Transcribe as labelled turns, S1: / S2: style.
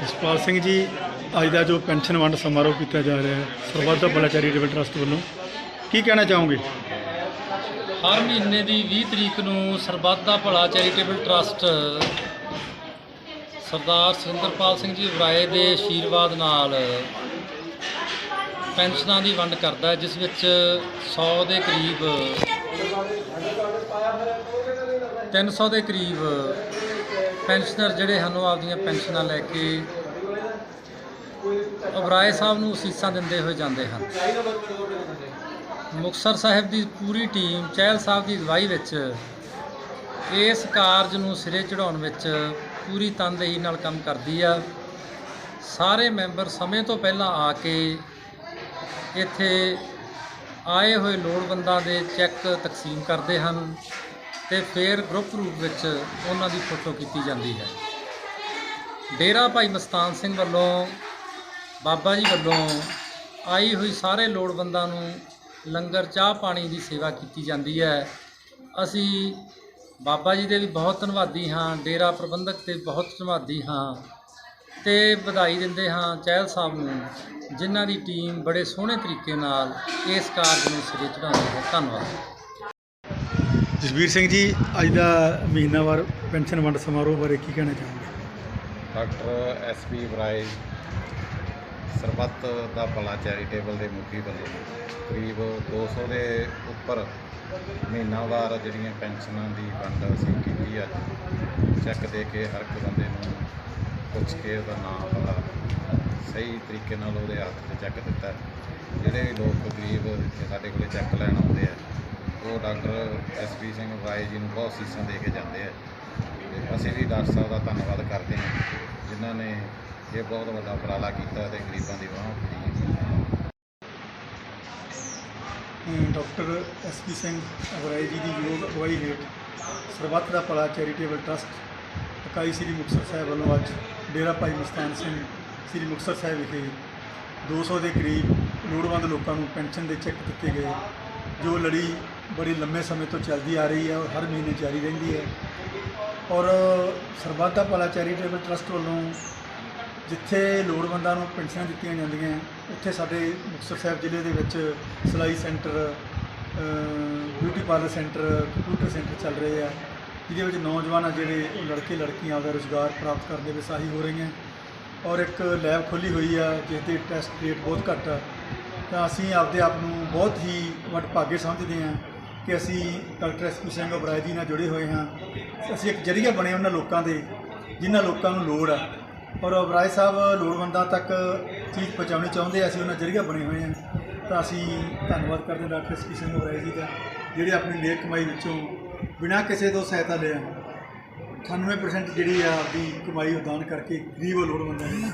S1: ਜਸਪਾਲ ਸਿੰਘ ਜੀ, ਅੱਜ ਦਾ ਜੋ ਪੈਨਸ਼ਨ ਵੰਡ ਸਮਾਰੋਹ ਕੀਤਾ ਜਾ ਰਿਹਾ ਹੈ, ਸਰਬੱਤ ਦਾ ਭਲਾ ਚੈਰੀਟੇਬਲ ਟਰਸਟ ਵੱਲੋਂ, ਕੀ ਕਹਿਣਾ ਚਾਹੋਗੇ?
S2: ਹਰ ਮਹੀਨੇ ਦੀ 20 ਤਰੀਕ ਨੂੰ ਸਰਬੱਤ ਦਾ ਭਲਾ ਚੈਰੀਟੇਬਲ ਟਰਸਟ, ਸਰਦਾਰ ਸੁਰਿੰਦਰਪਾਲ ਸਿੰਘ ਜੀ ਵਰਾਏ ਦੇ ਆਸ਼ੀਰਵਾਦ ਨਾਲ ਪੈਨਸ਼ਨਾਂ ਦੀ ਵੰਡ ਕਰਦਾ ਜਿਸ ਵਿੱਚ 100 ਦੇ ਕਰੀਬ 300 ਦੇ ਕਰੀਬ ਪੈਨਸ਼ਨਰ ਜਿਹੜੇ ਹਨ, ਉਹ ਆਪਦੀਆਂ ਪੈਨਸ਼ਨਾਂ ਲੈ ਕੇ ਅਬਰਾਏ ਸਾਹਿਬ ਨੂੰ ਅਸੀਸਾਂ ਦਿੰਦੇ ਹੋਏ ਜਾਂਦੇ ਹਨ। ਮੁਕਤਸਰ ਸਾਹਿਬ ਦੀ ਪੂਰੀ ਟੀਮ, ਚਹਿਲ ਸਾਹਿਬ ਦੀ ਅਗਵਾਈ ਵਿੱਚ ਇਸ ਕਾਰਜ ਨੂੰ ਸਿਰੇ ਚੜਾਉਣ ਵਿੱਚ ਪੂਰੀ ਤਨਦੇਹੀ ਨਾਲ ਕੰਮ ਕਰਦੀ ਆ। ਸਾਰੇ ਮੈਂਬਰ ਸਮੇਂ ਤੋਂ ਪਹਿਲਾਂ ਆ ਕੇ ਇੱਥੇ ਆਏ ਹੋਏ ਲੋੜਵੰਦਾਂ ਦੇ ਚੈੱਕ ਤਕਸੀਮ ਕਰਦੇ ਹਨ। ਤੇ ਫਿਰ ਗਰੁੱਪ ਰੂਪ ਵਿੱਚ ਉਹਨਾਂ ਦੀ ਫੋਟੋ ਕੀਤੀ ਜਾਂਦੀ ਹੈ। ਡੇਰਾ ਭਾਈ ਮਸਤਾਨ ਸਿੰਘ ਵੱਲੋਂ, ਬਾਬਾ ਜੀ ਵੱਲੋਂ ਆਈ ਹੋਈ ਸਾਰੇ ਲੋੜਵੰਦਾਂ ਨੂੰ ਲੰਗਰ, ਚਾਹ ਪਾਣੀ ਦੀ ਸੇਵਾ ਕੀਤੀ ਜਾਂਦੀ ਹੈ। ਅਸੀਂ ਬਾਬਾ ਜੀ ਦੇ ਵੀ ਬਹੁਤ ਧੰਨਵਾਦੀ ਹਾਂ, ਡੇਰਾ ਪ੍ਰਬੰਧਕ ਤੇ ਬਹੁਤ ਧੰਨਵਾਦੀ ਹਾਂ ਤੇ ਵਧਾਈ ਦਿੰਦੇ ਹਾਂ ਚਹਿਲ ਸਾਹਿਬ ਨੂੰ, ਜਿਨ੍ਹਾਂ ਦੀ ਟੀਮ ਬੜੇ ਸੋਹਣੇ ਤਰੀਕੇ ਨਾਲ ਇਸ ਕਾਰਜ ਨੂੰ ਸਿਰੇ ਚੜਾਉਂਦੀ ਹੈ। ਧੰਨਵਾਦ।
S1: ਜਸਵੀਰ ਸਿੰਘ ਜੀ, ਅੱਜ ਦਾ ਮਹੀਨਾਵਾਰ ਪੈਨਸ਼ਨ ਵੰਡ ਸਮਾਰੋਹ ਬਾਰੇ ਕੀ ਕਹਿਣਾ ਚਾਹੋਗੇ?
S3: ਡਾਕਟਰ ਐਸ ਪੀ ਬਰਾਏ ਸਰਬੱਤ ਦਾ ਭਲਾ ਚੈਰੀਟੇਬਲ ਦੇ ਮੁਖੀ ਵੱਲੋਂ ਕਰੀਬ 200 ਦੇ ਉੱਪਰ ਮਹੀਨਾਵਾਰ ਜਿਹੜੀਆਂ ਪੈਨਸ਼ਨਾਂ ਦੀ ਵੰਡ ਅਸੀਂ ਕੀਤੀ ਅੱਜ ਚੈੱਕ ਦੇ ਕੇ ਹਰ ਇੱਕ ਬੰਦੇ ਨੂੰ ਪੁੱਛ ਕੇ ਉਹਦਾ ਨਾਮ ਪਤਾ ਸਹੀ ਤਰੀਕੇ ਨਾਲ ਉਹਦੇ ਹੱਥ 'ਚ ਚੈੱਕ ਦਿੱਤਾ। ਜਿਹੜੇ ਵੀ ਲੋਕ ਗਰੀਬ ਇੱਥੇ ਸਾਡੇ ਕੋਲੇ ਚੈੱਕ ਲੈਣ ਆਉਂਦੇ ਆ ਉਹ doctor S P Singh Oberoi ji ਨੂੰ ਬਹੁਤ ਸੀਸਾਂ ਦੇ ਕੇ ਜਾਂਦੇ ਆ। ਤੇ ਅਸੀਂ ਵੀ ਡਾਕਟਰ ਸਾਹਿਬ ਦਾ ਧੰਨਵਾਦ ਕਰਦੇ ਹਾਂ, ਜਿਨ੍ਹਾਂ ਨੇ ਇਹ ਬਹੁਤ ਵੱਡਾ ਉਪਰਾਲਾ ਕੀਤਾ ਤੇ ਗਰੀਬਾਂ ਦੀ ਬਾਂਹ ਫੜੀ
S1: ਡਾਕਟਰ ਐਸ ਪੀ ਸਿੰਘ ਅਗਰਾਈ ਜੀ ਦੀ ਯੋਗ ਅਗਵਾਈ ਹੇਠ ਸਰਬੱਤ ਦਾ ਭਲਾ ਚੈਰੀਟੇਬਲ ਟਰਸਟ ਇਕਾਈ ਸ੍ਰੀ ਮੁਕਤਸਰ ਸਾਹਿਬ ਵੱਲੋਂ ਅੱਜ ਡੇਰਾ ਭਾਈ ਮਸਤਾਨ ਸਿੰਘ ਸ੍ਰੀ ਮੁਕਤਸਰ ਸਾਹਿਬ ਵਿਖੇ 200 ਦੇ ਕਰੀਬ ਲੋੜਵੰਦ ਲੋਕਾਂ ਨੂੰ ਪੈਨਸ਼ਨ ਦੇ ਚੈੱਕ ਦਿੱਤੇ ਗਏ। ਜੋ ਲੜੀ ਬੜੀ ਲੰਮੇ ਸਮੇਂ ਤੋਂ ਚੱਲਦੀ ਆ ਰਹੀ ਹੈ ਔਰ ਹਰ ਮਹੀਨੇ ਜਾਰੀ ਰਹਿੰਦੀ ਹੈ। ਔਰ ਸਰਬੱਤ ਦਾ ਭਲਾ ਚੈਰੀਟੇਬਲ ਟਰਸਟ ਵੱਲੋਂ ਜਿੱਥੇ ਲੋੜਵੰਦਾਂ ਨੂੰ ਪੈਨਸ਼ਨਾਂ ਦਿੱਤੀਆਂ ਜਾਂਦੀਆਂ, ਉੱਥੇ ਸਾਡੇ ਮੁਕਤਸਰ ਸਾਹਿਬ ਜ਼ਿਲ੍ਹੇ ਦੇ ਵਿੱਚ ਸਿਲਾਈ centre beauty parlour centre, computer centre ਚੱਲ ਰਹੇ ਆ, ਜਿਹਦੇ ਵਿੱਚ ਨੌਜਵਾਨ ਆ ਜਿਹੜੇ ਉਹ ਲੜਕੇ ਲੜਕੀਆਂ ਆਪਦਾ ਰੁਜ਼ਗਾਰ ਪ੍ਰਾਪਤ ਕਰਨ ਦੇ ਵਿੱਚ ਸਹਾਈ ਹੋ ਰਹੀਆਂ। ਔਰ ਇੱਕ ਲੈਬ ਖੋਲੀ ਹੋਈ ਆ, ਜਿਸ ਦੇ ਟੈਸਟ ਰੇਟ ਬਹੁਤ ਘੱਟ ਆ। ਤਾਂ ਅਸੀਂ ਆਪਦੇ ਆਪ ਨੂੰ ਬਹੁਤ ਹੀ ਵਡਭਾਗੇ ਸਮਝਦੇ ਹਾਂ ਕਿ ਅਸੀਂ doctor S P Singh Oberoi ji ਨਾਲ ਜੁੜੇ ਹੋਏ ਹਾਂ। ਅਸੀਂ ਇੱਕ ਜਰੀਆ ਬਣੇ ਉਹਨਾਂ ਲੋਕਾਂ ਦੇ, ਜਿਨ੍ਹਾਂ ਲੋਕਾਂ ਨੂੰ ਲੋੜ ਆ। ਔਰ ਓਬਰਾਏ ਸਾਹਿਬ ਲੋੜਵੰਦਾਂ ਤੱਕ ਚੀਜ਼ ਪਹੁੰਚਾਉਣੀ ਚਾਹੁੰਦੇ ਅਸੀਂ ਉਹਨਾਂ ਜਰੀਆ ਬਣੇ ਹੋਏ ਹਾਂ। ਤਾਂ ਅਸੀਂ ਧੰਨਵਾਦ ਕਰਦੇ ਹਾਂ doctor S P Singh Oberoi ji ਦਾ, ਜਿਹੜੇ ਆਪਣੀ ਨੇਕ ਕਮਾਈ ਵਿੱਚੋਂ ਬਿਨਾਂ ਕਿਸੇ ਤੋਂ ਸਹਾਇਤਾ ਲਿਆ 98% ਜਿਹੜੀ ਆ ਆਪਦੀ ਕਮਾਈ ਉਹ ਦਾਨ ਕਰਕੇ ਗਰੀਬ ਲੋੜਵੰਦਾਂ ਨੂੰ।